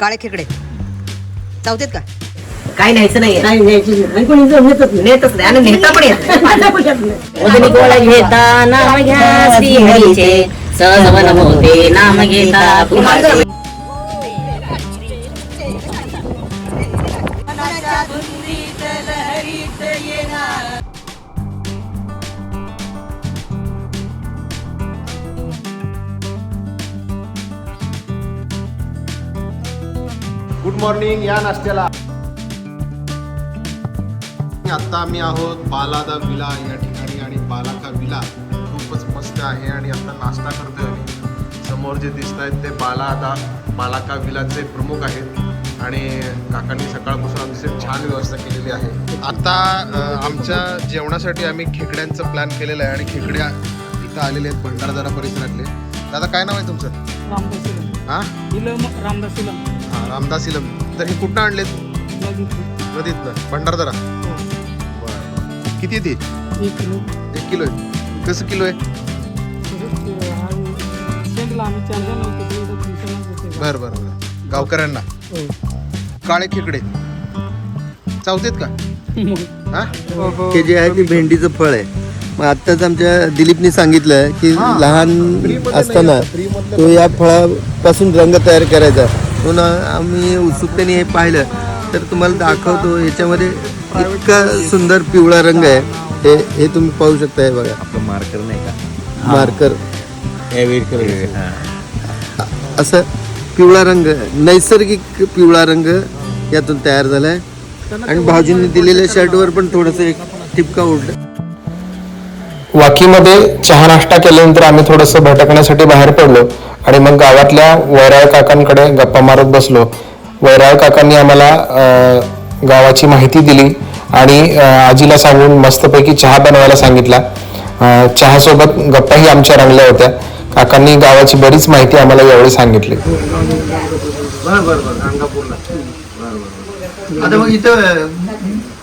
काळे खेकडे. चावतेत का? काय न्यायचं नाही काही न्यायची नाही. आणि कोणी जर नेतच नाही नेतच नाही. आणि नेता पण येत नाही. माझ्या पैशात नाही. वदनी गोळा घेता नाम घ्या श्री हरीचे सहज मन होते नाम घेता गुड मॉर्निंग या नाश्त्याला. आता आम्ही आहोत बालादा विला या ठिकाणी आणि बालाका विला. खूपच मस्त आहे आणि आता नाश्ता करतोय आम्ही. समोर जे दिसत आहेत ते बालादा बालाका विलाचे प्रमुख आहेत. आणि काकांनी सकाळपासून आमची छान व्यवस्था केलेली आहे. आता आमच्या जेवणासाठी आम्ही खेकड्यांचं प्लॅन केलेलं आहे आणि खेकड्या इथं आलेले आहेत भंडारदारा परिसरातले. दादा काय नाव आहे तुमचं. हां? रामदास. हां रामदास इलम तर हे कुठनं आणलेत? बघितलं. नदीतनं. भंडारदरा. हो. बरं. किती ती एक किलो. एक किलो आहे कसं किलो आहे? हा. बरं बरं बरं. गावकऱ्यांना. हो. काळे खेकडे. चावतेत का? हा? हे जे आहे ते भेंडीचं फळ आहे. मग आत्ताच आमच्या दिलीपनी सांगितलं की हा. लहान असताना तो या फळापासून रंग तयार करायचा. म्हणून आम्ही उत्सुकतेने हे पाहिलं तर तुम्हाला दाखवतो याच्यामध्ये इतका सुंदर पिवळा रंग आहे. हे हे तुम्ही पाहू शकता हे बघा. आपलं मार्कर नाही का? मार्कर हा. असं पिवळा रंग नैसर्गिक पिवळा रंग यातून तयार झाला आहे आणि भाऊजींनी दिलेल्या शर्टवर पण थोडंसं एक ठिपका उडलं. वाकीमध्ये चहा नाश्ता केल्यानंतर आम्ही थोडंसं भटकण्यासाठी बाहेर पडलो. आणि मग गावातल्या वैराळ काकांकडे गप्पा मारत बसलो. वैराळ काकांनी आम्हाला गावाची माहिती दिली आणि आजीला सांगून मस्तपैकी चहा बनवायला सांगितला. चहासोबत गप्पाही आमच्या रंगल्या होत्या. काकांनी गावाची बरीच माहिती आम्हाला यावेळी सांगितली. बरं बरं बरं अंगापूरला आता मग इथं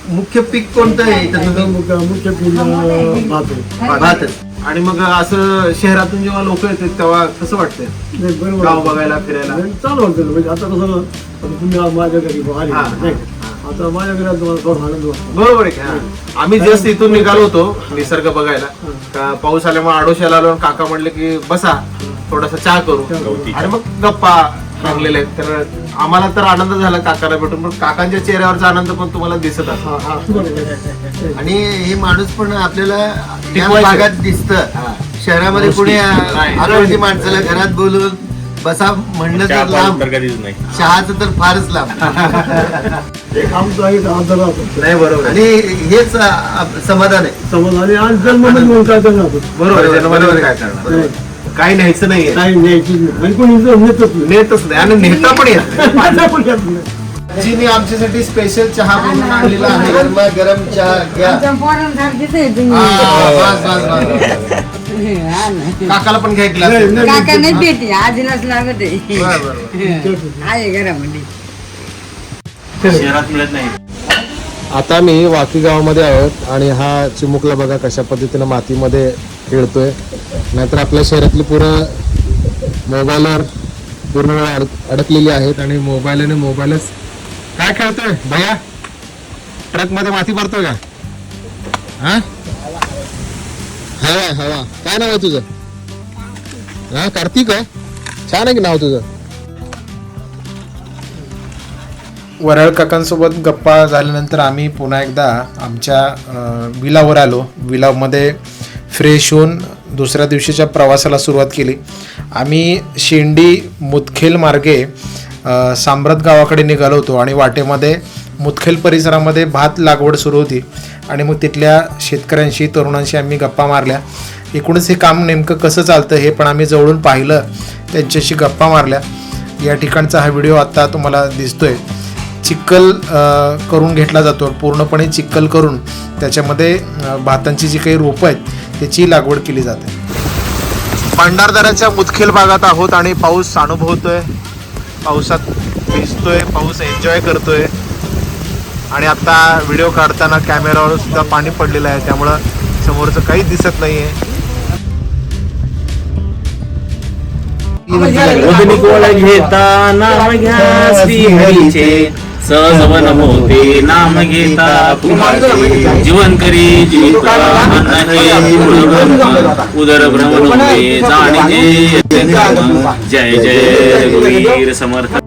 मुख्य पीक कोणतं आहे? मुख्य- मुख्य पिल्लं भात. भातच आणि मग असं शहरातून जेव्हा लोक येतात तेव्हा कसं वाटतंय? नाही, बरोबर गाव. बघायला फिरायला? नाही, चालू होतं म्हणजे आता कसं आता तुम्ही आज माझ्या घरी आले हा, नाही. आता माझ्या घरी आज तुम्हाला थोडा आनंद वाटतो. बरोबर आहे का? हा. आम्ही जस्ट इथून निघालो होतो निसर्ग बघायला. का पाऊस आल्यामुळे आडोशाला आलो आणि काका म्हणले की बसा थोडासा चहा करू. आणि मग गप्पा आहेत. तर आम्हाला तर आनंद झाला काकाला भेटून पण काकांच्या चेहऱ्यावरचा आनंद पण तुम्हाला दिसत हा हा. आहे. आणि हे माणूस पण आपल्याला भागात दिसत. शहरामध्ये कुणी. अनोळखी माणसाला घरात बोलून बसा म्हणणं तर लांब. तर कधीच नाही. चहाचं तर फारच लांब. नाही बरोबर. आणि हेच समाधान आहे. आपण? बरोबर काय करणार? काही न्यायचं नाही आणि कोणी जर नेतच नाही. नेतच नाही. आणि नेता पण येत नाही. जिने आमच्यासाठी स्पेशल चहा बनवून आणलेला आहे. गरमा गरम चहा घ्या. हा, बस, बस, बस. काकाला पण घ्या एक ग्लास नाही, नाही, काका नाही पेटी आजीलाच लागत आहे. बरं, बरं, बरं. आहे घरामध्ये. शहरात मिळत नाही. आता मी वाकी गावामध्ये आहोत आणि हा चिमुकला बघा कशा पद्धतीनं मातीमध्ये खेळतोय. नाहीतर आपल्या शहरातली पुरं मोबाईलवर पूर्ण वेळ अडक अडकलेली आहेत आणि मोबाईल आणि मोबाईलच काय खेळतोय? भैया? ट्रकमध्ये माती भरतोय का? हा? हवा हवा. काय नाव आहे तुझं? हा कार्तिक आहे? छान आहे की नाव तुझं? वरळ काकांसोबत गप्पा झाल्यानंतर आम्ही पुन्हा एकदा आमच्या विलावर आलो. विलामध्ये फ्रेश होऊन दुसऱ्या दिवशीच्या प्रवासाला सुरुवात केली. आम्ही शेंडी मुदखेल मार्गे सांब्रत गावाकडे निघालो होतो आणि वाटेमध्ये मुदखेल परिसरामध्ये भात लागवड सुरू होती. आणि मग तिथल्या शेतकऱ्यांशी तरुणांशी आम्ही गप्पा मारल्या. एकूणच हे काम नेमकं कसं चालतं हे पण आम्ही जवळून पाहिलं. त्यांच्याशी गप्पा मारल्या. या ठिकाणचा हा व्हिडिओ आत्ता तुम्हाला दिसतोय. चिक्कल करून घेतला जातो. पूर्णपणे चिक्कल करून त्याच्यामध्ये भातांची जी काही रोपं आहेत त्याची लागवड केली जाते. भंडारदऱ्याच्या मुदखेल भागात आहोत आणि पाऊस अनुभवतोय. पावसात भिजतोय पाऊस एन्जॉय करतोय. आणि आता व्हिडिओ काढताना कॅमेरावर सुद्धा पाणी पडलेलं आहे त्यामुळं समोरचं काहीच दिसत नाहीये. वदनी घ्या श्री हरीचे सहज वन होते नाम घेता जीवन करी जीवित उदर भ्रमण होते जाणीजे जय जय रघुवीर समर्थ।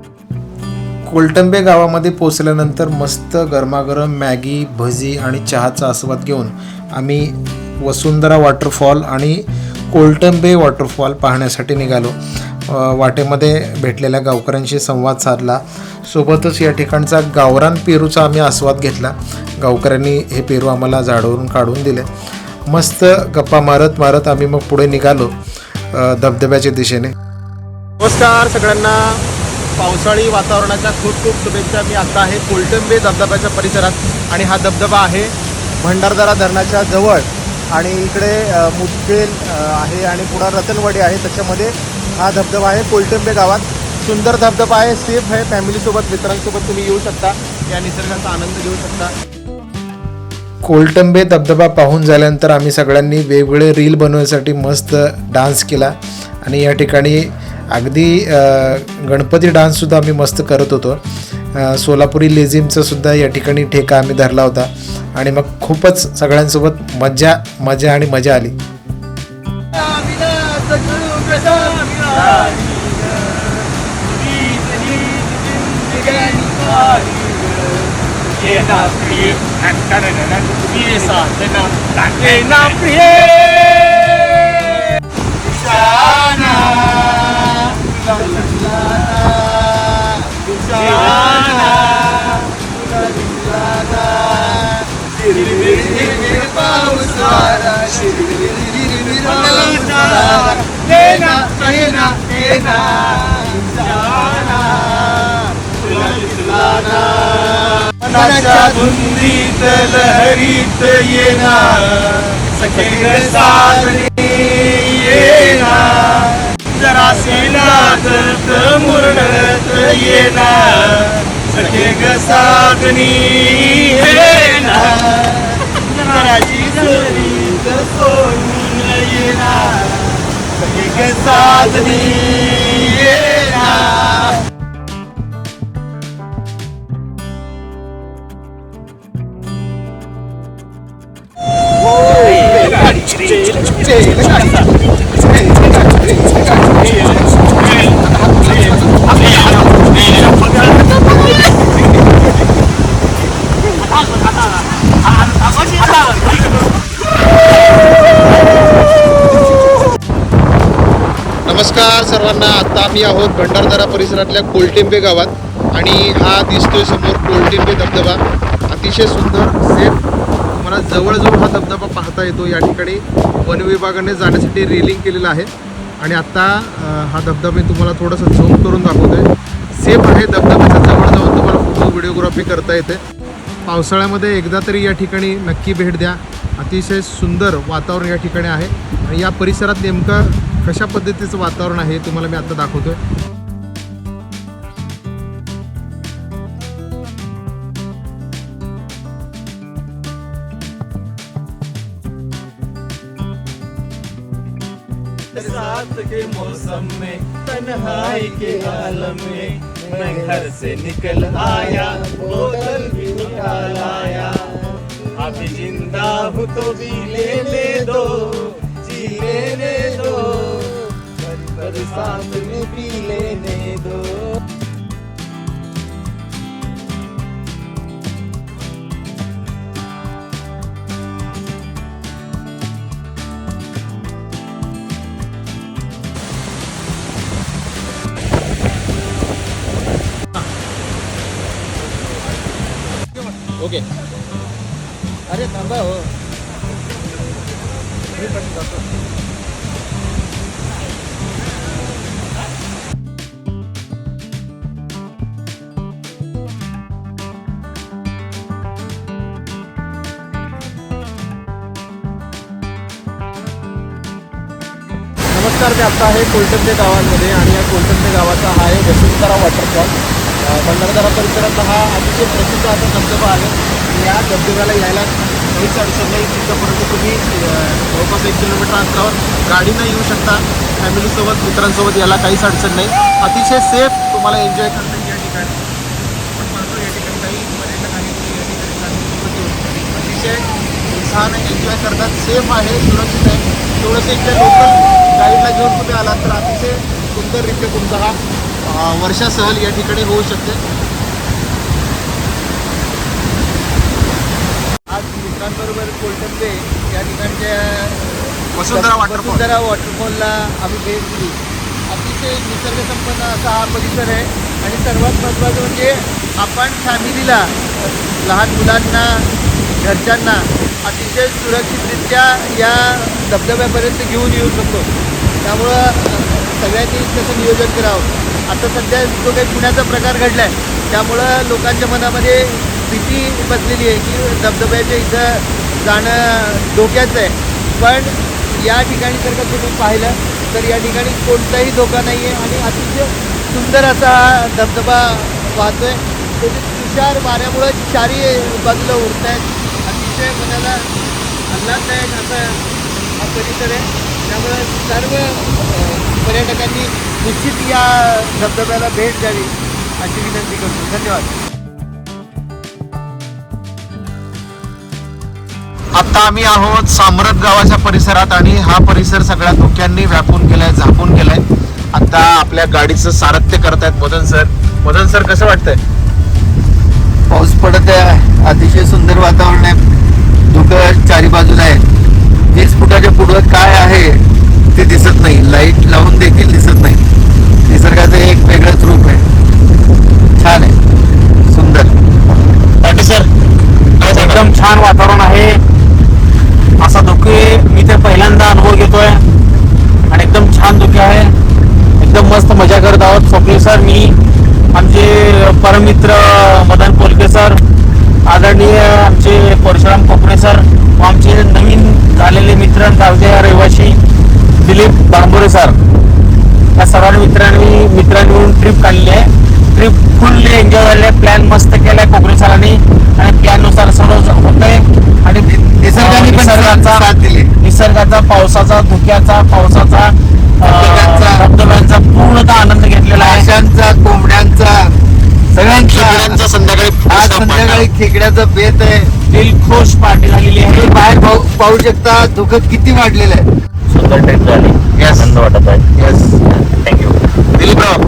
कोलटंबे गावामध्ये पोचल्यानंतर मस्त गरमागरम मॅगी भजी आणि चहाचा आस्वाद घेऊन आम्ही वसुंधरा वॉटरफॉल आणि कोलटंबे वॉटरफॉल पाहण्यासाठी निघालो. वाटेमध्ये भेटलेल्या गावकऱ्यांशी संवाद साधला. सोबतच या ठिकाणचा गावरान पेरूचा आम्ही आस्वाद घेतला. गावकऱ्यांनी हे पेरू आम्हाला झाडावरून काढून दिले. मस्त गप्पा मारत मारत आम्ही मग पुढे निघालो धबधब्याच्या दिशेने. नमस्कार सगळ्यांना. पावसाळी वातावरणाच्या खूप खूप शुभेच्छा. मी आता आहे कोलटंबे धबधब्याच्या परिसरात आणि हा धबधबा आहे भंडारदरा धरणाच्या जवळ. आणि इकडे मुदखेल आहे आणि पुढा रतनवाडी आहे. त्याच्यामध्ये हा धबधबा आहे कोलटंबे गावात. सुंदर धबधबा आहे. सेफ आहे. फॅमिलीसोबत मित्रांसोबत तुम्ही येऊ शकता. या निसर्गाचा आनंद घेऊ शकता. कोलटंबे धबधबा पाहून झाल्यानंतर आम्ही सगळ्यांनी वेगवेगळे रील बनवण्यासाठी मस्त डान्स केला. आणि या ठिकाणी अगदी गणपती डान्ससुद्धा आम्ही मस्त करत होतो. सोलापुरी लेझिमचा सुद्धा या ठिकाणी ठेका आम्ही धरला होता. आणि मग खूपच सगळ्यांसोबत मजा मजा आणि मजा आली. मनाच्या धुंदीत लहरीत येणार सखे साजने येणार जरा सेनात मुरडत येणार सखे ग साजनी येणार जराची जरीत सोडून येणार सखे ग साजनी सर्वांना आता आम्ही आहोत भंडारदरा परिसरातल्या कोलटेंबे गावात. आणि हा दिसतोय समोर कोलटेंबे धबधबा. अतिशय सुंदर सेफ. तुम्हाला जवळजवळ हा धबधबा पाहता येतो. या ठिकाणी वन विभागाने जाण्यासाठी रेलिंग केलेलं आहे. आणि आता हा धबधबा मी तुम्हाला थोडंसं झूम करून दाखवतोय. सेफ आहे धबधब्याच्या जवळ जाऊन तुम्हाला फोटो व्हिडिओग्राफी करता येते. पावसाळ्यामध्ये एकदा तरी या ठिकाणी नक्की भेट द्या. अतिशय सुंदर वातावरण या ठिकाणी आहे. आणि या परिसरात नेमकं कशा पद्धतीचं वातावरण आहे तुम्हाला मी आता दाखवतोय. साथ के मौसम में तन्हाई के आलम में मैं घर से निकल आया बोतल भी उठा लाया अभी जिंदा हूँ तो भी लेने दो जी लेने दो। बरसात में पी लेने दो ओके. अरे थांबा हो. मी पण जातो. करते आत्ता आहे कोलटंबे गावांमध्ये आणि या कोलटंबे गावाचा हा आहे वसुंधरा वॉटरफॉल अ, भंडारदरा परिसरातला हा अतिशय प्रसिद्ध असा धबधबा आहे. या धबधब्याला यायला काहीच अडचण नाही. तिथंपर्यंत तुम्ही जवळपास एक किलोमीटर अंतरावर गाडीनं येऊ शकता. फॅमिलीसोबत मित्रांसोबत याला काहीच अडचण नाही. अतिशय सेफ तुम्हाला एन्जॉय करता येईल या ठिकाणी. पण पाहतो या ठिकाणी काही पर्यटक आहेत या ठिकाणी अतिशय उत्साहाने एन्जॉय करतात. सेफ आहे सुरक्षित आहे. थोडंसं इथल्या लोकल गाईडला घेऊन तुम्ही आलात तर अतिशय सुंदररित्या तुमचा हा वर्षा सहल या ठिकाणी होऊ शकते. आज मित्रांबरोबर कोलटन बे या ठिकाणच्या वसुंधरा waterfall. वसुंधरा वॉटरफॉलला आम्ही भेट दिली. अतिशय निसर्गसंपन्न असा हा परिसर आहे. आणि सर्वात महत्त्वाचं म्हणजे आपण फॅमिलीला लहान मुलांना घरच्यांना अतिशय सुरक्षितरित्या या धबधब्यापर्यंत घेऊन येऊ शकतो. त्यामुळं सगळ्यांनी तसं नियोजन करावं. आता सध्या जो काही पुण्याचा प्रकार घडला आहे त्यामुळं लोकांच्या मनामध्ये भीती बसलेली आहे की धबधब्याच्या इथं जाणं धोक्याचं आहे. पण या ठिकाणी जर का तुम्ही पाहिलं तर या ठिकाणी कोणताही धोका नाही आहे आणि अतिशय सुंदर असा हा धबधबा वाहतो आहे तुषार वाऱ्यामुळं चारी बाजूला उरत आहेत अतिशय मनाला आल्हाददायक असा हा परिसर आहे. त्यामुळे सर्व पर्यटकांनी निश्चित या धबधब्याला भेट द्यावी अशी विनंती करतो. धन्यवाद. आता आम्ही आहोत सामरत गावाच्या परिसरात आणि हा परिसर सगळ्या धोक्यांनी व्यापून गेलाय झाकून गेलाय आता आपल्या गाडीचं सारथ्य करतायत मदन सर. मदन सर कसं वाटतंय? पाऊस पडत आहे. अतिशय सुंदर वातावरण आहे. धुकं चारी बाजूला आहे तीस फुटाच्या पुढं काय आहे ते दिसत नाही. लाइट लावून देखील दिसत नाही. निसर्गाचं एक वेगळंच रूप आहे. छान आहे. सुंदर. सर एकदम छान वातावरण आहे. असा धुके मी ते पहिल्यांदा अनुभव घेतोय. आणि एकदम छान धुके आहे. एकदम मस्त मजा करत आहोत. स्वप्नील सर मी आमचे परमित्र मदन पोलके सर आदरणीय आमचे परशुराम कोकणे सर व आमचे नवीन झालेले मित्र गावचे रहिवासी दिलीप बांबोरे सर. या सर्व मित्रांनी मित्रांनी मिळून ट्रिप काढली आहे. ट्रिप फुल्ली एन्जॉय झाले प्लॅन मस्त केलाय कोकणी सरांनी. आणि प्लॅननुसार सर्व होत आहे आणि निसर्गाने निसर्गाचा. निसर्गाचा पावसाचा धुक्याचा पावसाचा धबधब्यांचा. पूर्णतः आनंद घेतलेला आहे. कोंबड्यांचा खेकड्यांचा संध्याकाळी आज संध्याकाळी खेकड्याचं बेत आहे. दिल खुश पार्टी झालेली आहे बाहेर पाहू पाहू शकता धुकं किती वाढलेलं आहे. सुंदर ट्रिप झाली. Yes. आनंद वाटत आहे. Yes thank you Diliprao.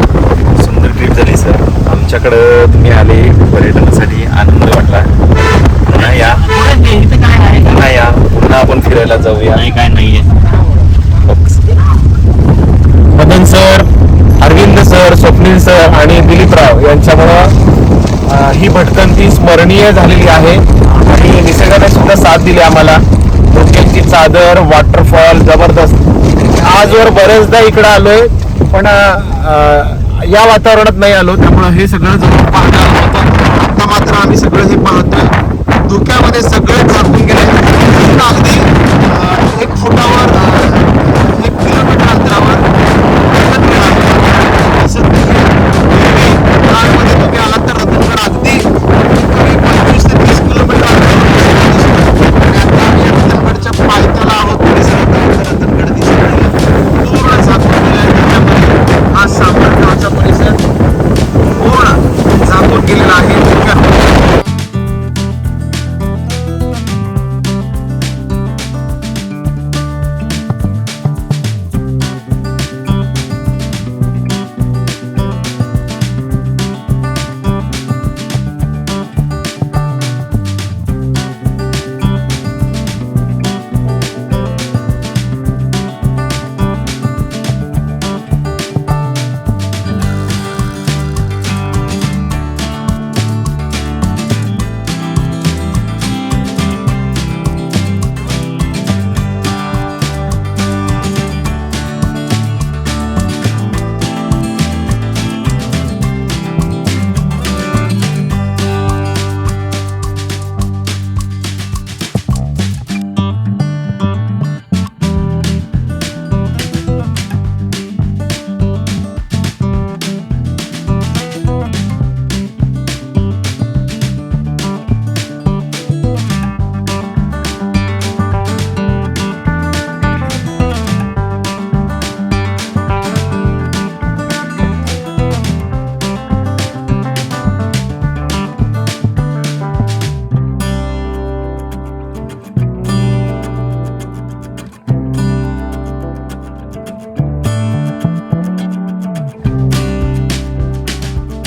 सुंदर ट्रिप झाली सर आमच्याकडं तुम्ही आले पर्यटनासाठी आनंद वाटला. पुन्हा या. पुन्हा या. पुन्हा आपण फिरायला जाऊया. नाही काय नाहीये. Madan sir Arvind sir Swapnil sir आणि दिलीपराव यांच्यामुळं अं, ही भटकंती स्मरणीय झालेली आहे आणि निसर्गाने सुद्धा साथ दिली आम्हाला. धोक्यांची चादर वॉटरफॉल जबरदस्त. आजवर बरेचदा इकडं आलोय पण या वातावरणात नाही आलो त्यामुळं हे सगळं जवळ पाहणं आलं होतं. आता मात्र आम्ही सगळं हे पाहतोय. धुक्यामध्ये सगळं झाकून गेले